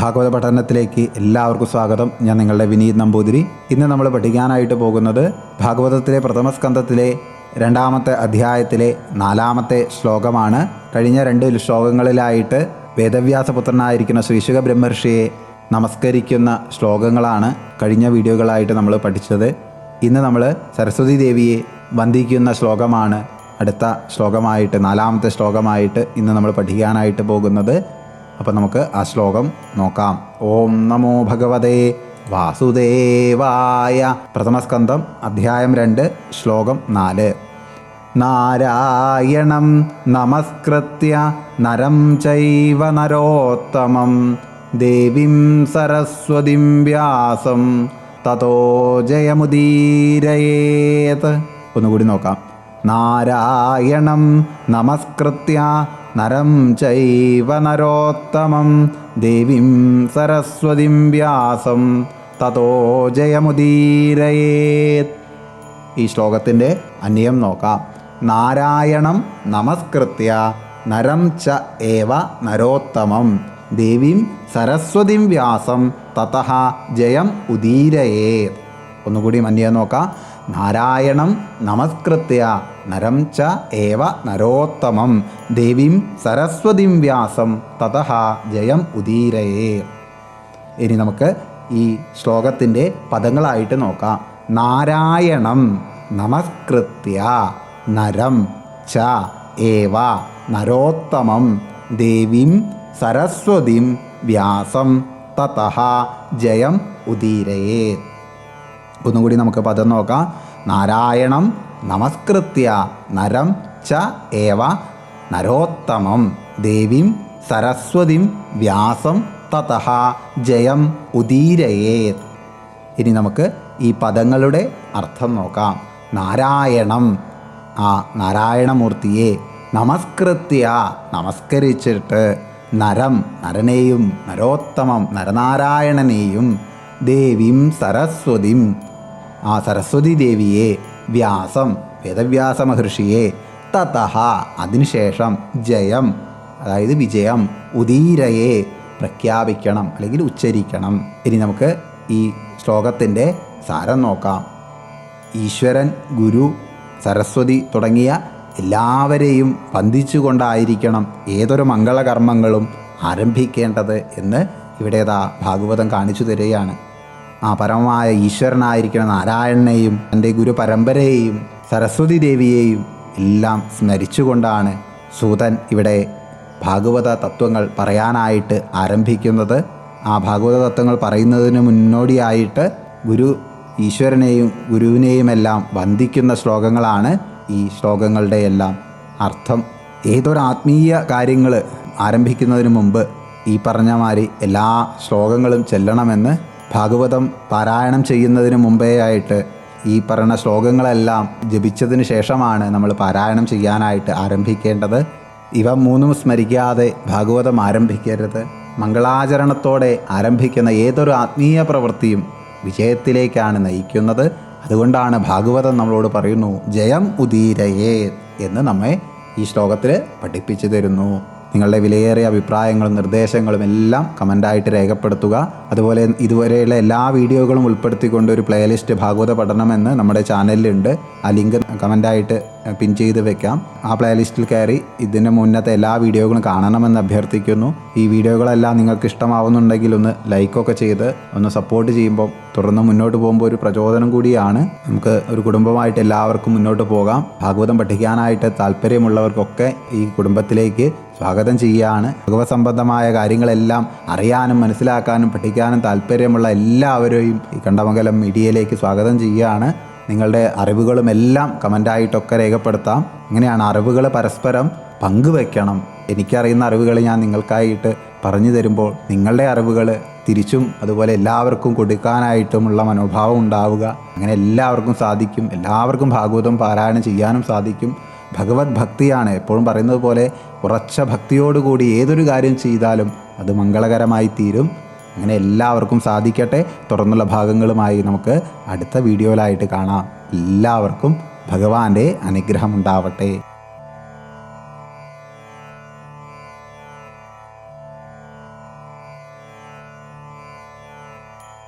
ഭാഗവത പഠനത്തിലേക്ക് എല്ലാവർക്കും സ്വാഗതം. ഞാൻ നിങ്ങളുടെ വിനീത് നമ്പൂതിരി. ഇന്ന് നമ്മൾ പഠിക്കാനായിട്ട് പോകുന്നത് ഭാഗവതത്തിലെ പ്രഥമ സ്കന്ധത്തിലെ രണ്ടാമത്തെ അധ്യായത്തിലെ നാലാമത്തെ ശ്ലോകമാണ്. കഴിഞ്ഞ രണ്ട് ശ്ലോകങ്ങളിലായിട്ട് വേദവ്യാസപുത്രനായിരിക്കുന്ന ശ്രീശുഖ ബ്രഹ്മർഷിയെ നമസ്കരിക്കുന്ന ശ്ലോകങ്ങളാണ് കഴിഞ്ഞ വീഡിയോകളായിട്ട് നമ്മൾ പഠിച്ചത്. ഇന്ന് നമ്മൾ സരസ്വതി ദേവിയെ വന്ദിക്കുന്ന ശ്ലോകമാണ് അടുത്ത ശ്ലോകമായിട്ട് നാലാമത്തെ ശ്ലോകമായിട്ട് ഇന്ന് നമ്മൾ പഠിക്കാനായിട്ട് പോകുന്നത്. അപ്പോൾ നമുക്ക് ആ ശ്ലോകം നോക്കാം. ഓം നമോ ഭഗവതേ വാസുദേവായ. പ്രഥമസ്കന്ധം അധ്യായം രണ്ട് ശ്ലോകം നാല്. നാരായണം നമസ്കൃത്യ നരം ചൈവ നരോത്തമം. ദേവീം സരസ്വതിം വ്യാസം. തതോ ജയമുദീരയേത്. ഒന്നുകൂടി നോക്കാം. നാരായണം നമസ്കൃത്യ നരം ചൈവ നരോത്തമം ദേവീം സരസ്വതിം വ്യാസം. തതോ ജയമുദീരയേത്. ഈ ശ്ലോകത്തിന്റെ അന്യം നോക്കാം. നാരായണം നമസ്കൃത്യ നരം ച ഏവ നരോത്തമം ദേവീം സരസ്വതിം വ്യാസം തതഹ ജയം ഉദീരയേത്. ഒന്നുകൂടി മന്യം നോക്കാം. നാരായണം നമസ്കൃത്യ നരം ച ഏവ നരോത്തമം. ദേവീം സരസ്വതിം വ്യാസം തതഹ ജയം ഉദീരയേ. ഇനി നമുക്ക് ഈ ശ്ലോകത്തിന്റെ പദങ്ങളായിട്ട് നോക്കാം. നാരായണം നമസ്കൃത്യ നരം ച ഏവ നരോത്തമം. ദേവീം സരസ്വതിം വ്യാസം തതഹ ജയം ഉദീരയേ. ഒന്നുകൂടി നമുക്ക് പദം നോക്കാം. നാരായണം നമസ്കൃത്യ നരം ച ഏവ നരോത്തമം ദേവീം സരസ്വതിം വ്യാസം തതഹ ജയം ഉദീരയേത്. ഇനി നമുക്ക് ഈ പദങ്ങളുടെ അർത്ഥം നോക്കാം. നാരായണം ആ നാരായണമൂർത്തിയെ നമസ്കൃത്യ നമസ്കരിച്ചിട്ട് നരം നരനെയും നരോത്തമം നരനാരായണനെയും ദേവീം സരസ്വതിം ആ സരസ്വതി ദേവിയെ വ്യാസം വേദവ്യാസ മഹർഷിയെ തതഹ അതിനുശേഷം ജയം അതായത് വിജയം ഉദീരയെ പ്രഖ്യാപിക്കണം അല്ലെങ്കിൽ ഉച്ചരിക്കണം. ഇനി നമുക്ക് ഈ ശ്ലോകത്തിന്റെ സാരം നോക്കാം. ഈശ്വരൻ ഗുരു സരസ്വതി തുടങ്ങിയ എല്ലാവരെയും വന്ദിച്ചുകൊണ്ടായിരിക്കണം ഏതൊരു മംഗളകർമ്മങ്ങളും ആരംഭിക്കേണ്ടത് എന്ന് ഇവിടേതാ ഭാഗവതം കാണിച്ചു തരികയാണ്. ആ പരമമായ ഈശ്വരനായിരിക്കുന്ന നാരായണനെയും എന്റെ ഗുരു പരമ്പരയെയും സരസ്വതി ദേവിയെയും എല്ലാം സ്മരിച്ചുകൊണ്ടാണ് സൂതൻ ഇവിടെ ഭാഗവത തത്വങ്ങൾ പറയാനായിട്ട് ആരംഭിക്കുന്നത്. ആ ഭാഗവത തത്വങ്ങൾ പറയുന്നതിന് മുന്നോടിയായിട്ട് ഗുരു ഈശ്വരനെയും ഗുരുവിനെയുമെല്ലാം വന്ദിക്കുന്ന ശ്ലോകങ്ങളാണ് ഈ ശ്ലോകങ്ങളുടെ എല്ലാം അർത്ഥം. ഏതൊരു ആത്മീയ കാര്യങ്ങൾ ആരംഭിക്കുന്നതിന് മുമ്പ് ഈ പറഞ്ഞ മാതിരി എല്ലാ ശ്ലോകങ്ങളും ചെല്ലണമെന്ന് ഭാഗവതം പാരായണം ചെയ്യുന്നതിന് മുമ്പേ ആയിട്ട് ഈ പറയുന്ന ശ്ലോകങ്ങളെല്ലാം ജപിച്ചതിന് ശേഷമാണ് നമ്മൾ പാരായണം ചെയ്യാനായിട്ട് ആരംഭിക്കേണ്ടത്. ഇവ മൂന്നും സ്മരിക്കാതെ ഭാഗവതം ആരംഭിക്കരുത്. മംഗളാചരണത്തോടെ ആരംഭിക്കുന്ന ഏതൊരു ആത്മീയ പ്രവൃത്തിയും വിജയത്തിലേക്കാണ് നയിക്കുന്നത്. അതുകൊണ്ടാണ് ഭാഗവതം നമ്മളോട് പറയുന്നു ജയം ഉദീരയേ എന്ന് നമ്മെ ഈ ശ്ലോകത്തിൽ പഠിപ്പിച്ചു തരുന്നു. നിങ്ങളുടെ വിലയേറിയ അഭിപ്രായങ്ങളും നിർദ്ദേശങ്ങളും എല്ലാം കമന്റായിട്ട് രേഖപ്പെടുത്തുക. അതുപോലെ ഇതുവരെയുള്ള എല്ലാ വീഡിയോകളും ഉൾപ്പെടുത്തിക്കൊണ്ട് ഒരു പ്ലേലിസ്റ്റ് ഭാഗവത പഠനം എന്ന് നമ്മുടെ ചാനലിലുണ്ട്. ആ ലിങ്ക് കമന്റായിട്ട് പിൻ ചെയ്ത് വെക്കാം. ആ പ്ലേലിസ്റ്റിൽ കയറി ഇതിന് മുന്നത്തെ എല്ലാ വീഡിയോകളും കാണണമെന്ന് അഭ്യർത്ഥിക്കുന്നു. ഈ വീഡിയോകളെല്ലാം നിങ്ങൾക്ക് ഇഷ്ടമാവുന്നുണ്ടെങ്കിൽ ഒന്ന് ലൈക്കൊക്കെ ചെയ്ത് ഒന്ന് സപ്പോർട്ട് ചെയ്യുമ്പോൾ തുടർന്ന് മുന്നോട്ട് പോകുമ്പോൾ ഒരു പ്രചോദനം കൂടിയാണ്. നമുക്ക് ഒരു കുടുംബമായിട്ട് എല്ലാവർക്കും മുന്നോട്ട് പോകാം. ഭാഗവതം പഠിക്കാനായിട്ട് താല്പര്യമുള്ളവർക്കൊക്കെ ഈ കുടുംബത്തിലേക്ക് സ്വാഗതം ചെയ്യുകയാണ്. ഭഗവത് സംബന്ധമായ കാര്യങ്ങളെല്ലാം അറിയാനും മനസ്സിലാക്കാനും പഠിക്കാനും താല്പര്യമുള്ള എല്ലാവരെയും ഈ കണ്ടമംഗലം മീഡിയയിലേക്ക് സ്വാഗതം ചെയ്യുകയാണ്. നിങ്ങളുടെ അറിവുകളും എല്ലാം കമന്റായിട്ടൊക്കെ രേഖപ്പെടുത്താം. ഇങ്ങനെയാണ് അറിവുകൾ പരസ്പരം പങ്കുവെക്കണം? എനിക്കറിയുന്ന അറിവുകൾ ഞാൻ നിങ്ങൾക്കായിട്ട് പറഞ്ഞു തരുമ്പോൾ നിങ്ങളുടെ അറിവുകൾ തിരിച്ചും അതുപോലെ എല്ലാവർക്കും കൊടുക്കാനായിട്ടുമുള്ള മനോഭാവം ഉണ്ടാവുക. അങ്ങനെ എല്ലാവർക്കും സാധിക്കും. എല്ലാവർക്കും ഭാഗവതം പാരായണം ചെയ്യാനും സാധിക്കും. ഭഗവത് ഭക്തിയാണ്. എപ്പോഴും പറയുന്നത് പോലെ ഉറച്ച ഭക്തിയോടുകൂടി ഏതൊരു കാര്യം ചെയ്താലും അത് മംഗളകരമായി തീരും. അങ്ങനെ എല്ലാവർക്കും സാധിക്കട്ടെ. തുടർന്നുള്ള ഭാഗങ്ങളുമായി നമുക്ക് അടുത്ത വീഡിയോയിലായിട്ട് കാണാം. എല്ലാവർക്കും ഭഗവാന്റെ അനുഗ്രഹം ഉണ്ടാവട്ടെ